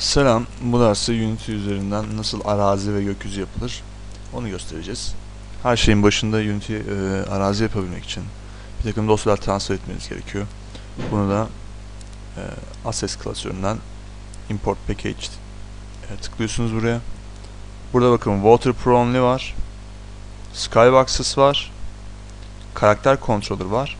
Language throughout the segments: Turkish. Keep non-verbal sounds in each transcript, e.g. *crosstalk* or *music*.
Selam, bu derste Unity üzerinden nasıl arazi ve gökyüzü yapılır onu göstereceğiz. Her şeyin başında Unity e, arazi yapabilmek için bir takım dosyalar transfer etmeniz gerekiyor. Bunu da e, Access klasöründen Import Package e, tıklıyorsunuz buraya. Burada bakın Water Pro Only var, Skyboxes var, Karakter Controller var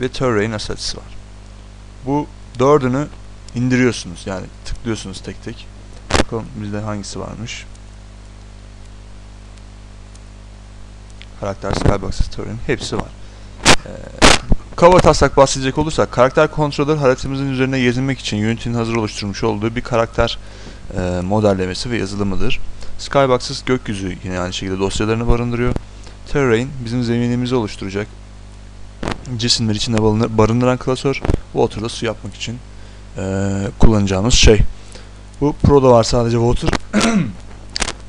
ve Terrain Assets var. Bu dördünü indiriyorsunuz yani tıklıyorsunuz tek tek. Bakalım bizde hangisi varmış. Karakter Skybox Story'nin hepsi var. Ee, kaba taslak bahsedecek olursak karakter controller haritamızın üzerine gezinmek için Unity'nin hazır oluşturmuş olduğu bir karakter e, modellemesi ve yazılımıdır. Skyboxes gökyüzü yine aynı şekilde dosyalarını barındırıyor. Terrain bizim zeminimizi oluşturacak cisimler içinde barındır- barındıran klasör. Water'da su yapmak için eee, kullanacağımız şey. Bu Pro'da var sadece Water. *clears throat*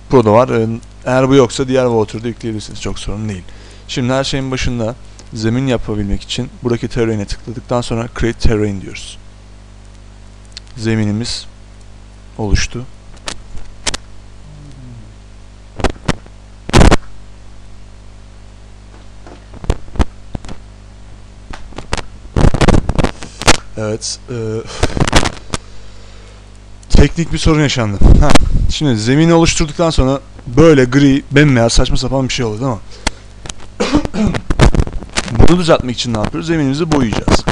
Pro'da var. Ee, Eğer bu yoksa diğer Water'da yükleyebilirsiniz. Çok sorun değil. Şimdi her şeyin başında zemin yapabilmek için buradaki terrain'e tıkladıktan sonra create terrain diyoruz. Zeminimiz oluştu. Evet. eee, teknik bir sorun yaşandı. Ha, şimdi zemini oluşturduktan sonra böyle gri, bembeyaz, saçma sapan bir şey oldu mi? *coughs* Bunu düzeltmek için ne yapıyoruz? Zeminimizi boyayacağız.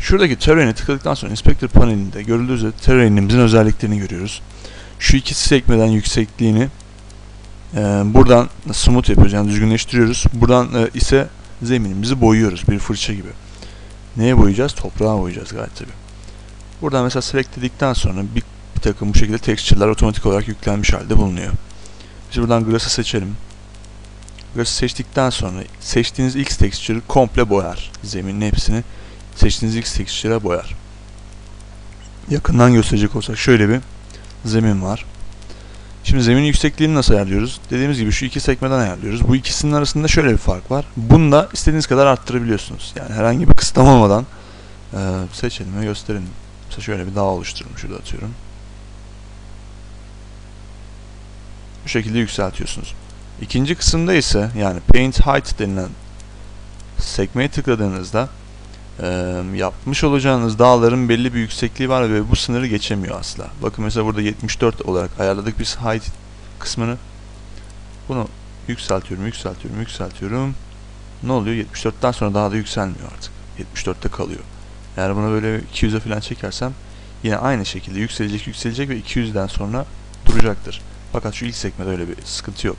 Şuradaki terrain'e tıkladıktan sonra inspector panelinde görüldüğü üzere terrain'imizin özelliklerini görüyoruz. Şu iki sekmeden yüksekliğini eee, buradan smooth yapıyoruz yani düzgünleştiriyoruz. Buradan eee, ise zeminimizi boyuyoruz bir fırça gibi. Neye boyayacağız? Toprağa boyayacağız gayet tabi. Buradan mesela select dedikten sonra bir, bir takım bu şekilde texture'lar otomatik olarak yüklenmiş halde bulunuyor. Biz buradan Grass'ı seçelim. Grass'ı seçtikten sonra seçtiğiniz X texture'ı komple boyar. Zeminin hepsini seçtiğiniz X texture'a boyar. Yakından gösterecek olsak şöyle bir zemin var. Şimdi zeminin yüksekliğini nasıl ayarlıyoruz? Dediğimiz gibi şu iki sekmeden ayarlıyoruz. Bu ikisinin arasında şöyle bir fark var. Bunu da istediğiniz kadar arttırabiliyorsunuz. Yani herhangi bir kısıtlama olmadan eee, seçelim ve gösterelim. Mesela şöyle bir dağ oluştururum. Şurada atıyorum. Bu şekilde yükseltiyorsunuz. İkinci kısımda ise yani Paint Height denilen sekmeye tıkladığınızda eee, yapmış olacağınız dağların belli bir yüksekliği var ve bu sınırı geçemiyor asla. Bakın mesela burada 74 olarak ayarladık biz height kısmını. Bunu yükseltiyorum, yükseltiyorum, yükseltiyorum. Ne oluyor? 74'ten sonra daha da yükselmiyor artık. 74'te kalıyor. Eğer bunu böyle 200'e falan çekersem yine aynı şekilde yükselecek, yükselecek ve 200'den sonra duracaktır. Fakat şu ilk sekmede öyle bir sıkıntı yok.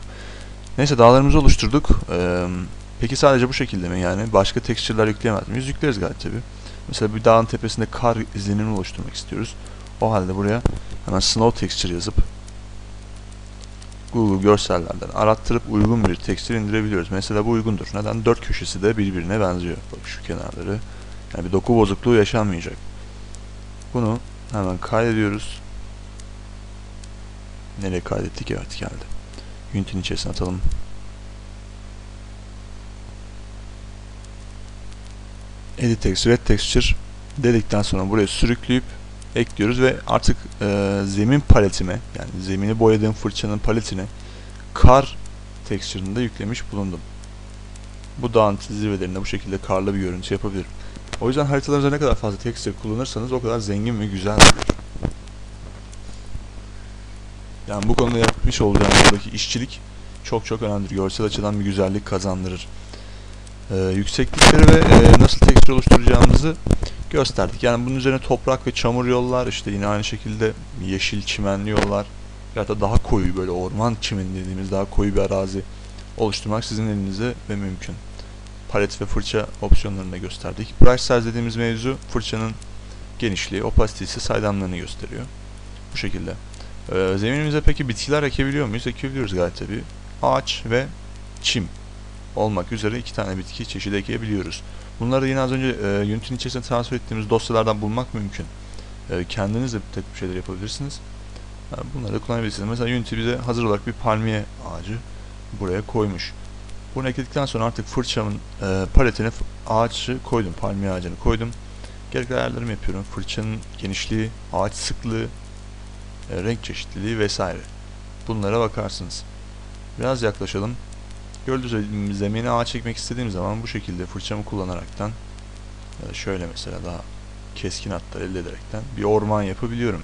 Neyse dağlarımızı oluşturduk. Eee, peki sadece bu şekilde mi yani? Başka texture'lar yükleyemez miyiz? Yükleriz gayet tabi. Mesela bir dağın tepesinde kar izlenimi oluşturmak istiyoruz. O halde buraya hemen snow texture yazıp Google görsellerden arattırıp uygun bir tekstür indirebiliyoruz. Mesela bu uygundur. Neden? Dört köşesi de birbirine benziyor. Bak şu kenarları. Yani bir doku bozukluğu yaşanmayacak. Bunu hemen kaydediyoruz. Nereye kaydettik? Evet geldi. Unity'nin içerisine atalım. Edit Text, Red Texture dedikten sonra buraya sürükleyip ekliyoruz ve artık e, zemin paletime yani zemini boyadığım fırçanın paletine kar texture'ını da yüklemiş bulundum. Bu dağın zirvelerinde bu şekilde karlı bir görüntü yapabilirim. O yüzden haritalarınızda ne kadar fazla texture kullanırsanız o kadar zengin ve güzel olur. Yani bu konuda yapmış buradaki işçilik çok çok önemlidir. Görsel açıdan bir güzellik kazandırır. Ee, yükseklikleri ve e, nasıl texture oluşturacağımızı gösterdik. Yani bunun üzerine toprak ve çamur yollar, işte yine aynı şekilde yeşil çimenli yollar ya da daha koyu böyle orman çimeni dediğimiz daha koyu bir arazi oluşturmak sizin elinizde ve mümkün. Palet ve fırça opsiyonlarını da gösterdik. Brush size dediğimiz mevzu fırçanın genişliği, opasitesi, saydamlarını gösteriyor. Bu şekilde. Ee, zeminimize peki bitkiler ekebiliyor muyuz? Ekebiliyoruz gayet tabi. Ağaç ve çim olmak üzere iki tane bitki çeşidi ekebiliyoruz. Bunları yine az önce e, Unity'nin içerisine transfer ettiğimiz dosyalardan bulmak mümkün. E, kendiniz de bir takım şeyler yapabilirsiniz. E, bunları da kullanabilirsiniz. Mesela Unity bize hazır olarak bir palmiye ağacı buraya koymuş. Bunu ekledikten sonra artık fırçamın e, paletine ağaçı koydum, palmiye ağacını koydum. Gerekli ayarlarımı yapıyorum. Fırçanın genişliği, ağaç sıklığı, e, renk çeşitliliği vesaire. Bunlara bakarsınız. Biraz yaklaşalım. Gördüğünüz gibi zemine ağaç çekmek istediğim zaman bu şekilde fırçamı kullanaraktan ya da şöyle mesela daha keskin hatlar elde ederekten bir orman yapabiliyorum.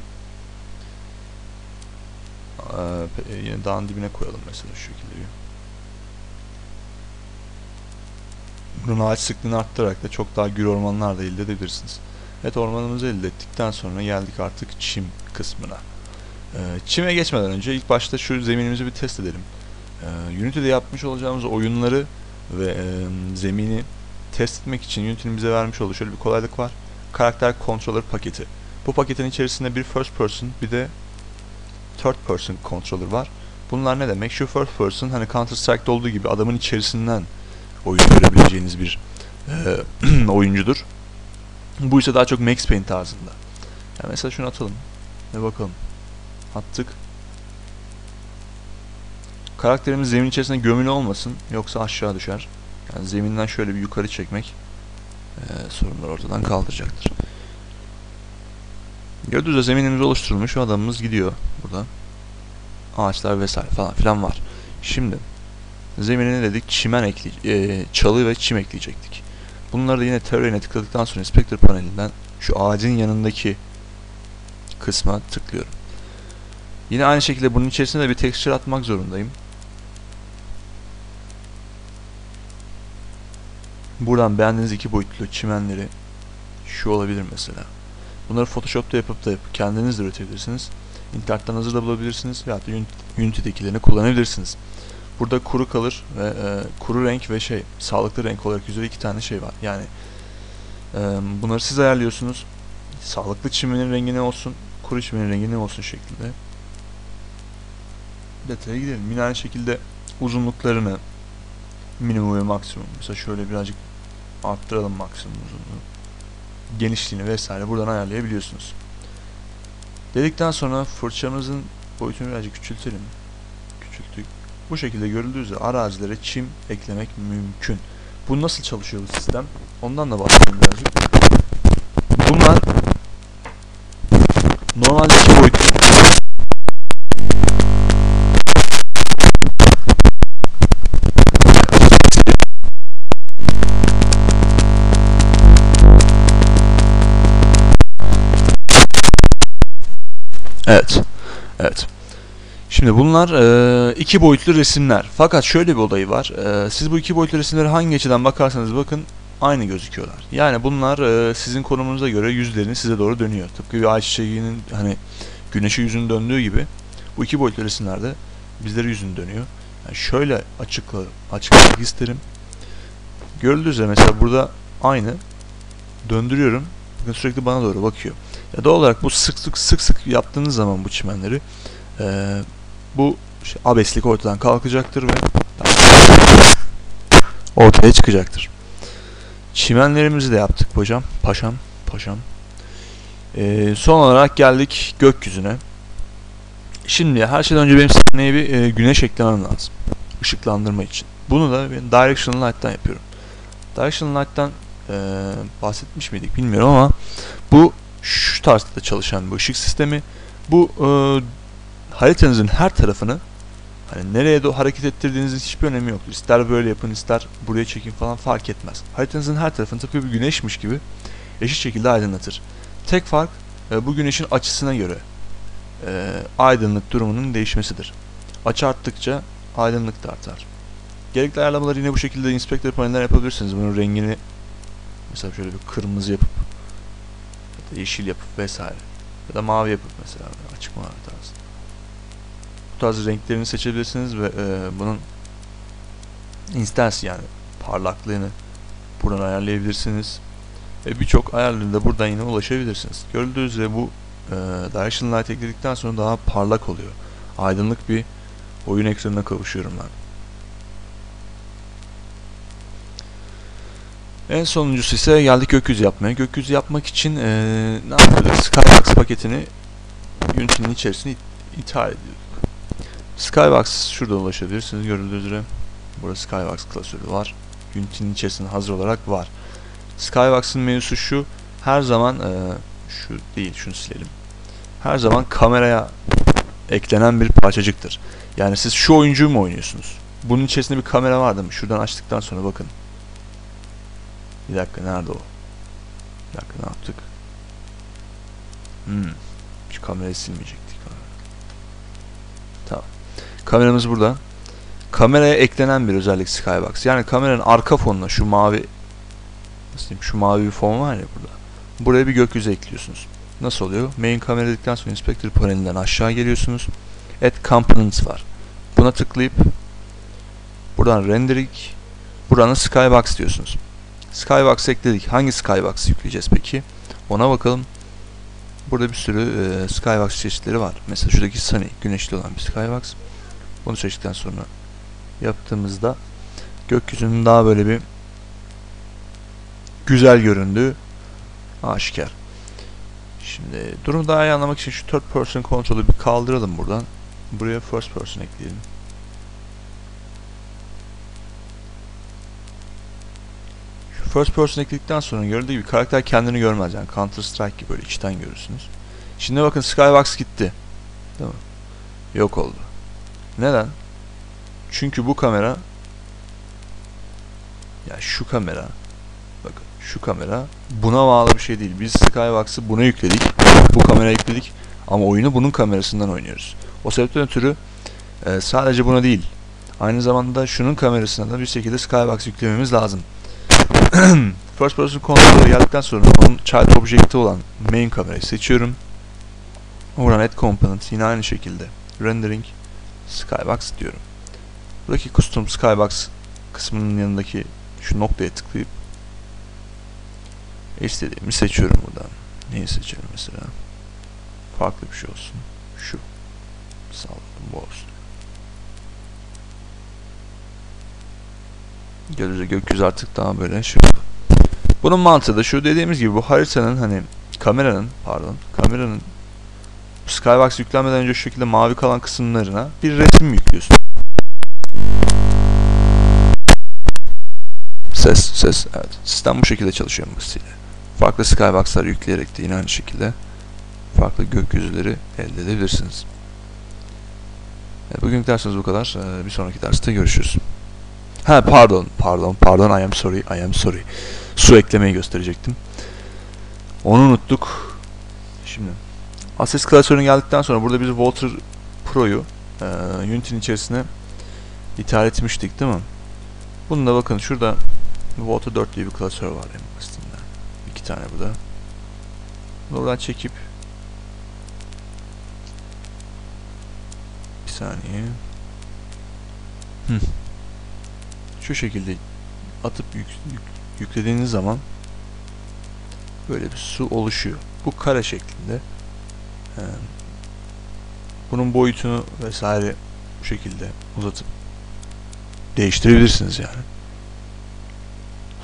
Ee, yine dağın dibine koyalım mesela şu şekilde bir. Bunun ağaç sıklığını arttırarak da çok daha gür ormanlar da elde edebilirsiniz. Evet ormanımızı elde ettikten sonra geldik artık çim kısmına. Ee, çime geçmeden önce ilk başta şu zeminimizi bir test edelim. Ee, Unity'de yapmış olacağımız oyunları ve e, zemini test etmek için Unity'nin bize vermiş olduğu şöyle bir kolaylık var. Karakter Controller paketi. Bu paketin içerisinde bir first person bir de third person controller var. Bunlar ne demek? Şu first person hani Counter Strike'da olduğu gibi adamın içerisinden oyun görebileceğiniz bir e, *clears throat* oyuncudur. Bu ise daha çok Max Payne tarzında. Yani mesela şunu atalım ve bakalım. Attık. Karakterimiz zemin içerisinde gömülü olmasın yoksa aşağı düşer. Yani zeminden şöyle bir yukarı çekmek e, sorunları ortadan kaldıracaktır. Gördüğünüz gibi zeminimiz oluşturulmuş adamımız gidiyor burada. Ağaçlar vesaire falan filan var. Şimdi zeminine dedik çimen ekle e, çalı ve çim ekleyecektik. Bunları da yine terörine tıkladıktan sonra inspector panelinden şu ağacın yanındaki kısma tıklıyorum. Yine aynı şekilde bunun içerisine de bir texture atmak zorundayım. Buradan beğendiğiniz iki boyutlu çimenleri şu olabilir mesela. Bunları Photoshop'ta yapıp da yapıp kendiniz de üretebilirsiniz. İnternetten hazır da bulabilirsiniz veya da Unity'dekilerini kullanabilirsiniz. Burada kuru kalır ve e, kuru renk ve şey sağlıklı renk olarak üzeri iki tane şey var. Yani e, bunları siz ayarlıyorsunuz. Sağlıklı çimenin rengi ne olsun, kuru çimenin rengi ne olsun şeklinde. Detaya gidelim. Yine aynı şekilde uzunluklarını minimum ve maksimum. Mesela şöyle birazcık arttıralım maksimum uzunluğu. Genişliğini vesaire buradan ayarlayabiliyorsunuz. Dedikten sonra fırçamızın boyutunu birazcık küçültelim. Küçülttük. Bu şekilde görüldüğü üzere arazilere çim eklemek mümkün. Bu nasıl çalışıyor bu sistem? Ondan da bahsedeyim birazcık. Bunlar normalde iki boyutlu Evet. Şimdi bunlar e, iki boyutlu resimler. Fakat şöyle bir olayı var. E, siz bu iki boyutlu resimleri hangi açıdan bakarsanız bakın aynı gözüküyorlar. Yani bunlar e, sizin konumunuza göre yüzlerini size doğru dönüyor. Tıpkı bir ay çiçeğinin hani güneşi yüzünü döndüğü gibi bu iki boyutlu resimlerde bizleri yüzünü dönüyor. Yani şöyle açıkla, açıklamak isterim. Görüldüğü üzere mesela burada aynı döndürüyorum. Bakın sürekli bana doğru bakıyor. Ya doğal olarak bu sık sık sık sık yaptığınız zaman bu çimenleri e, bu şey, abeslik ortadan kalkacaktır ve ortaya çıkacaktır. Çimenlerimizi de yaptık hocam. Paşam. Paşam. E, son olarak geldik gökyüzüne. Şimdi her şeyden önce benim sahneye bir e, güneş eklemem lazım. Işıklandırma için. Bunu da ben Directional Light'tan yapıyorum. Directional Light'tan e, bahsetmiş miydik bilmiyorum ama bu şu tarzda çalışan bir ışık sistemi. Bu e, haritanızın her tarafını hani nereye doğru hareket ettirdiğinizin hiçbir önemi yoktur. İster böyle yapın, ister buraya çekin falan fark etmez. Haritanızın her tarafını tıpkı bir güneşmiş gibi eşit şekilde aydınlatır. Tek fark e, bu güneşin açısına göre e, aydınlık durumunun değişmesidir. Açı arttıkça aydınlık da artar. Gerekli ayarlamaları yine bu şekilde inspektör panelinden yapabilirsiniz. Bunun rengini mesela şöyle bir kırmızı yapıp ya da yeşil yapıp vesaire ya da mavi yapıp mesela açık mavi tarzı. Tarz renklerini seçebilirsiniz ve e, bunun instance yani parlaklığını buradan ayarlayabilirsiniz. Ve birçok ayarları da buradan yine ulaşabilirsiniz. Gördüğünüz üzere bu e, Direction Light ekledikten sonra daha parlak oluyor. Aydınlık bir oyun ekranına kavuşuyorum ben. En sonuncusu ise geldik gökyüzü yapmaya. Gökyüzü yapmak için e, ne yapıyorduk? Skybox paketini Unity'nin içerisine it ithal ediyorduk. Skybox şurada ulaşabilirsiniz görüldüğü üzere. Burada Skybox klasörü var. Unity'nin içerisinde hazır olarak var. Skybox'ın menüsü şu. her zaman e, şu değil şunu silelim. Her zaman kameraya eklenen bir parçacıktır. Yani siz şu oyuncuyu mu oynuyorsunuz? Bunun içerisinde bir kamera vardı mı? Şuradan açtıktan sonra bakın. Bir dakika nerede o? Bir dakika ne yaptık? Hmm. Şu kamerayı silmeyecektik. Kameramız burada. Kameraya eklenen bir özellik Skybox. Yani kameranın arka fonuna şu mavi nasıl diyeyim, şu mavi bir fon var ya burada. Buraya bir gökyüzü ekliyorsunuz. Nasıl oluyor? Main kamera dedikten sonra inspector panelinden aşağı geliyorsunuz. Add components var. Buna tıklayıp buradan rendering buranın Skybox diyorsunuz. Skybox ekledik. Hangi Skybox yükleyeceğiz peki? Ona bakalım. Burada bir sürü e, Skybox çeşitleri var. Mesela şuradaki Sunny, güneşli olan bir Skybox. Bunu seçtikten sonra yaptığımızda gökyüzünün daha böyle bir güzel göründüğü aşikar. Şimdi durumu daha iyi anlamak için şu third person kontrolü bir kaldıralım buradan. Buraya first person ekleyelim. Şu first person ekledikten sonra gördüğü gibi karakter kendini görmez yani Counter Strike gibi böyle içten görürsünüz. Şimdi bakın Skybox gitti. Değil mi? Yok oldu. Neden? Çünkü bu kamera ya şu kamera bakın şu kamera buna bağlı bir şey değil. Biz Skybox'ı buna yükledik. Bu kameraya yükledik ama oyunu bunun kamerasından oynuyoruz. O sebepten ötürü e, sadece buna değil aynı zamanda şunun kamerasına da bir şekilde Skybox yüklememiz lazım. *clears throat* First person kontrolü geldikten sonra onun child object'i olan main kamerayı seçiyorum. Oradan add component yine aynı şekilde rendering Skybox diyorum. Buradaki custom Skybox kısmının yanındaki şu noktaya tıklayıp istediğimi seçiyorum buradan. Neyi seçelim mesela? Farklı bir şey olsun. Şu. Salladım bu olsun. Gözle gökyüzü artık daha böyle şık. Bunun mantığı da şu dediğimiz gibi bu haritanın hani kameranın pardon kameranın Skybox yüklenmeden önce şu şekilde mavi kalan kısımlarına bir resim yüklüyorsun. Ses, ses, evet. Sistem bu şekilde çalışıyor basitiyle. Farklı Skybox'lar yükleyerek de yine aynı şekilde farklı gökyüzüleri elde edebilirsiniz. Evet, bugünkü dersimiz bu kadar. Ee, bir sonraki derste görüşürüz. Ha pardon, pardon, pardon, I am sorry, I am sorry. Su eklemeyi gösterecektim. Onu unuttuk. Şimdi Access klasörüne geldikten sonra burada biz Walter Pro'yu e, Unity'nin içerisine ithal etmiştik değil mi? Bunu da bakın şurada Walter 4 diye bir klasör var en basitinden. İki tane bu da. Buradan çekip bir saniye. Şu şekilde atıp yük, yük, yüklediğiniz zaman böyle bir su oluşuyor. Bu kare şeklinde. Ee, bunun boyutunu vesaire bu şekilde uzatıp değiştirebilirsiniz yani.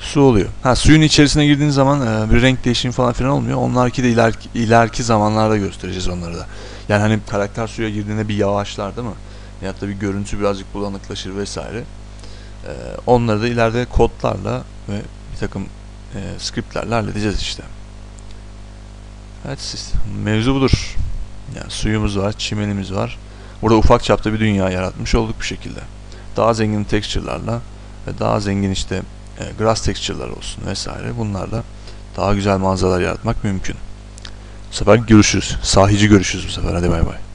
Su oluyor. Ha suyun içerisine girdiğiniz zaman e, bir renk değişimi falan filan olmuyor. Onlarki de ileriki, ileriki zamanlarda göstereceğiz onları da. Yani hani karakter suya girdiğinde bir yavaşlar değil mi? Ya da bir görüntü birazcık bulanıklaşır vesaire. E, onları da ileride kodlarla ve bir takım e, scriptlerle halledeceğiz işte. Evet siz, mevzu budur. Yani suyumuz var, çimenimiz var. Burada ufak çapta bir dünya yaratmış olduk bu şekilde. Daha zengin texture'larla ve daha zengin işte e, grass texture'lar olsun vesaire bunlarla daha güzel manzaralar yaratmak mümkün. Bu sefer görüşürüz. Sahici görüşürüz bu sefer. Hadi bay bay.